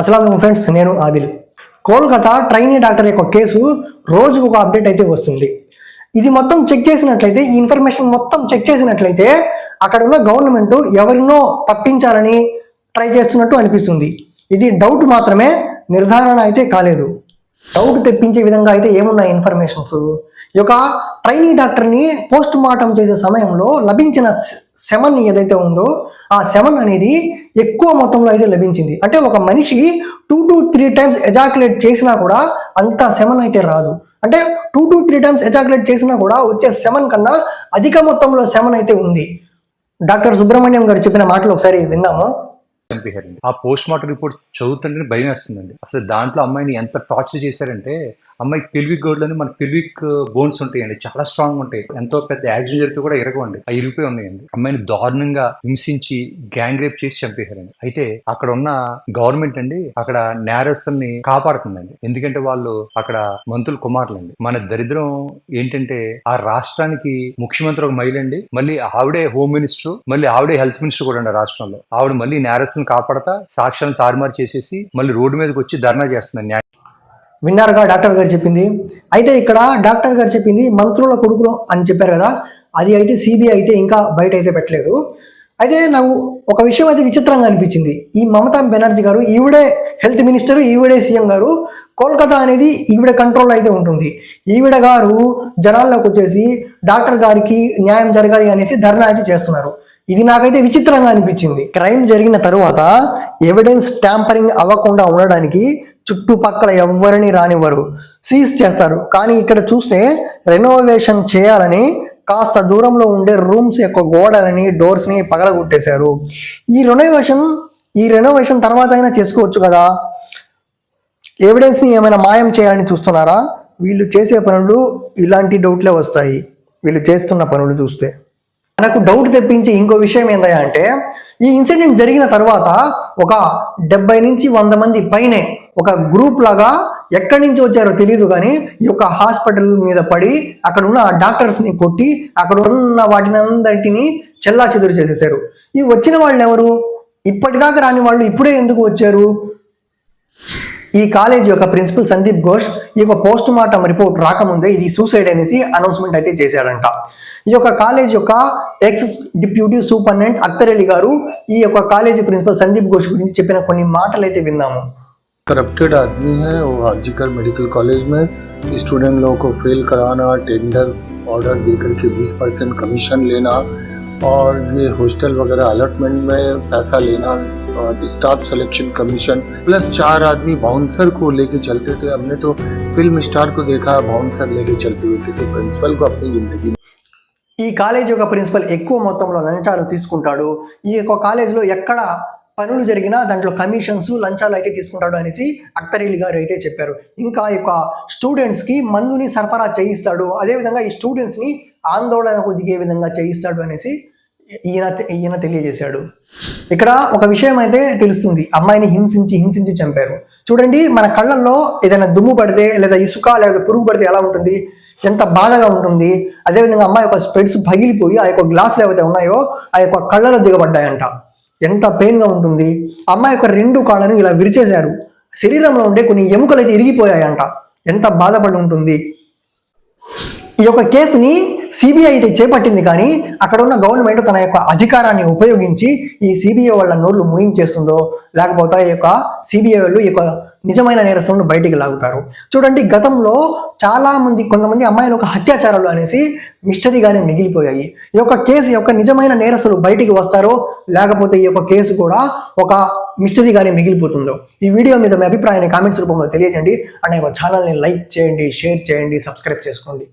అసలు ఫ్రెండ్స్ నేను Adil. Kolkata trainee doctor యొక్క కేసు రోజుకు ఒక అప్డేట్ అయితే వస్తుంది. ఇది మొత్తం చెక్ చేసినట్లయితే ఈ ఇన్ఫర్మేషన్ మొత్తం చెక్ చేసినట్లయితే అక్కడ ఉన్న గవర్నమెంట్ ఎవరినో తప్పించాలని ట్రై చేస్తున్నట్టు అనిపిస్తుంది. ఇది డౌట్ మాత్రమే నిర్ధారణ అయితే కాలేదు. డౌట్ తెప్పించే విధంగా అయితే ఏమున్నాయి ఇన్ఫర్మేషన్స్? ఈ యొక్క ట్రైనీ డాక్టర్ని పోస్ట్ మార్టం చేసే సమయంలో లభించిన సెమన్ ఏదైతే ఉందో ఆ సెమన్ అనేది ఎక్కువ మొత్తంలో అయితే లభించింది. అంటే ఒక మనిషి two to three times ejaculate చేసినా కూడా అంత సెమన్ అయితే రాదు. అంటే two to three times ejaculate చేసినా కూడా వచ్చే సెమన్ కన్నా అధిక మొత్తంలో సెమన్ అయితే ఉంది. డాక్టర్ సుబ్రహ్మణ్యం గారు చెప్పిన మాటలు ఒకసారి విందాము. చంపేశారండి ఆ పోస్ట్ మార్టం రిపోర్ట్ చదువుతుంటేనే భయం వేస్తుందండి. అసలు దాంట్లో అమ్మాయిని ఎంత టార్చర్ చేశారంటే అమ్మాయి పిల్విక్ గోడ్లని మన పిల్విక్ బోన్స్ ఉంటాయండి చాలా స్ట్రాంగ్ ఉంటాయి. ఎంతో పెద్ద యాక్సిడెంట్ జరిగితే కూడా ఇరగవండి. ఆ ఇరిగిపోయి ఉన్నాయండి. అమ్మాయిని దారుణంగా హింసించి గ్యాంగ్ రేప్ చేసి చంపేశారండి. అయితే అక్కడ ఉన్న గవర్నమెంట్ అండి అక్కడ నేరస్తుల్ని కాపాడుతుందండి. ఎందుకంటే వాళ్ళు అక్కడ మంత్రులు కుమారులండి. మన దరిద్రం ఏంటంటే ఆ రాష్ట్రానికి ముఖ్యమంత్రి ఒక మహిళ అండి. మళ్ళీ ఆవిడే హోమ్ మినిస్టర్ మళ్ళీ ఆవిడే హెల్త్ మినిస్టర్ కూడా అండి రాష్ట్రంలో. ఆవిడ మళ్ళీ నేరస్తులను కాపాడతా సాక్ష్యాలను తారుమారు చేసేసి మళ్ళీ రోడ్డు మీదకి వచ్చి ధర్నా చేస్తుంది న్యాయం. విన్నారుగా డాక్టర్ గారు చెప్పింది. అయితే ఇక్కడ డాక్టర్ గారు చెప్పింది మంత్రుల కొడుకులు అని చెప్పారు కదా అది అయితే సిబిఐ అయితే ఇంకా బయట అయితే పెట్టలేదు. అయితే నాకు ఒక విషయం అయితే విచిత్రంగా అనిపించింది. ఈ మమతా బెనర్జీ గారు ఈవిడే హెల్త్ మినిస్టర్ ఈవిడే సీఎం గారు కోల్కతా అనేది ఈవిడ కంట్రోల్ అయితే ఉంటుంది. ఈవిడ గారు జనాల్లోకి వచ్చేసి డాక్టర్ గారికి న్యాయం జరగాలి అనేసి ధర్నా అయితే చేస్తున్నారు. ఇది నాకైతే విచిత్రంగా అనిపించింది. క్రైమ్ జరిగిన తరువాత ఎవిడెన్స్ ట్యాంపరింగ్ అవ్వకుండా ఉండడానికి చుట్టుపక్కల ఎవరిని రానివ్వరు. సీజ్ చేస్తారు. కానీ ఇక్కడ చూస్తే రెనోవేషన్ చేయాలని కాస్త దూరంలో ఉండే రూమ్స్ యొక్క గోడలని డోర్స్ని పగలగొట్టేశారు. ఈ రెనోవేషన్ ఈ రెనోవేషన్ తర్వాత అయినా చేసుకోవచ్చు కదా? ఎవిడెన్స్ని ఏమైనా మాయం చేయాలని చూస్తున్నారా? వీళ్ళు చేసే పనులు ఇలాంటి డౌట్లే వస్తాయి. వీళ్ళు చేస్తున్న పనులు చూస్తే. మనకు డౌట్ తెప్పించే ఇంకో విషయం ఏందయ్యా అంటే ఈ ఇన్సిడెంట్ జరిగిన తర్వాత ఒక డెబ్బై నుంచి వంద మంది పైనే ఒక గ్రూప్ లాగా ఎక్కడి నుంచి వచ్చారో తెలియదు కానీ ఈ యొక్క హాస్పిటల్ మీద పడి అక్కడ ఉన్న డాక్టర్స్ని కొట్టి అక్కడ ఉన్న వాటిని అందరినీ చెల్లా చెదురు చేసేసారు ఈ వచ్చిన వాళ్ళు ఎవరు ఇప్పటిదాకా రాని వాళ్ళు ఇప్పుడే ఎందుకు వచ్చారు? ఈ కాలేజ్ యొక్క ప్రిన్సిపల్ సందీప్ ఘోష్ ఈ యొక్క పోస్ట్ మార్టం రిపోర్ట్ రాకముందే ఇది సూసైడ్ అనేసి అనౌన్స్మెంట్ అయితే చేశాడంట ఈ యొక్క కాలేజ్ యొక్క ex deputy superintendent Akhtar Ali garu ఈ యొక్క కాలేజీ ప్రిన్సిపల్ సందీప్ ఘోష్ గురించి చెప్పిన కొన్ని మాటలు అయితే విందాము करप्टेड आदमी है वो हाजीकर मेडिकल कॉलेज में स्टूडेंट लोगों को फेल कराना टेंडर ऑर्डर दे करके 20 परसेंट कमीशन लेना और ये हॉस्टल वगैरह अलॉटमेंट में पैसा लेना और स्टाफ सिलेक्शन कमीशन प्लस चार आदमी बाउंसर को लेके चलते थे हमने तो फिल्म स्टार को देखा बाउंसर लेके चलते हुए किसी प्रिंसिपल को अपनी जिंदगी में ఈ కాలేజ్ యొక్క ప్రిన్సిపల్ ఎక్కువ మొత్తంలో లంచాలు తీసుకుంటాడు ఈ యొక్క కాలేజీలో ఎక్కడ పనులు జరిగినా దాంట్లో కమిషన్స్ లంచాలు అయితే తీసుకుంటాడు అనేసి అక్తరీలి గారు అయితే చెప్పారు. ఇంకా యొక్క స్టూడెంట్స్కి మందుని సరఫరా చేయిస్తాడు. అదేవిధంగా ఈ స్టూడెంట్స్ని ఆందోళనకు దిగే విధంగా చేయిస్తాడు అనేసి ఈయన ఈయన తెలియజేశాడు. ఇక్కడ ఒక విషయం అయితే తెలుస్తుంది. అమ్మాయిని హింసించి హింసించి చంపారు. చూడండి మన కళ్ళల్లో ఏదైనా దుమ్ము పడితే లేదా ఇసుక లేదా పురుగు పడితే ఎలా ఉంటుంది? ఎంత బాధగా ఉంటుంది? అదేవిధంగా అమ్మాయి యొక్క స్పెడ్స్ పగిలిపోయి ఆ యొక్క గ్లాసులు ఏవైతే ఉన్నాయో ఆ యొక్క కళ్ళలో దిగబడ్డాయంట. ఎంత పెయిన్గా ఉంటుంది? అమ్మాయి యొక్క రెండు కాళ్ళను ఇలా విరిచేశారు. శరీరంలో ఉండే కొన్ని ఎముకలు అయితే ఇరిగిపోయాయంట. ఎంత బాధపడి ఉంటుంది? ఈ యొక్క కేసుని సిబిఐ అయితే చేపట్టింది కానీ అక్కడ ఉన్న గవర్నమెంట్ తన యొక్క అధికారాన్ని ఉపయోగించి ఈ సిబిఐ వాళ్ళ నోళ్ళు మూయించేస్తుందో లేకపోతే ఈ యొక్క సిబిఐ వాళ్ళు ఈ యొక్క నిజమైన నేరస్తులను బయటికి లాగుతారు. చూడండి గతంలో చాలా మంది కొంతమంది అమ్మాయిలు ఒక హత్యాచారాలు అనేసి మిస్టరీగానే మిగిలిపోయాయి. ఈ యొక్క కేసు యొక్క నిజమైన నేరస్తులు బయటికి వస్తారో లేకపోతే ఈ యొక్క కేసు కూడా ఒక మిస్టరీగానే మిగిలిపోతుందో. ఈ వీడియో మీద మీ అభిప్రాయాన్ని కామెంట్స్ రూపంలో తెలియజేయండి. అండ్ యొక్క ఛానల్ని లైక్ చేయండి షేర్ చేయండి సబ్స్క్రైబ్ చేసుకోండి.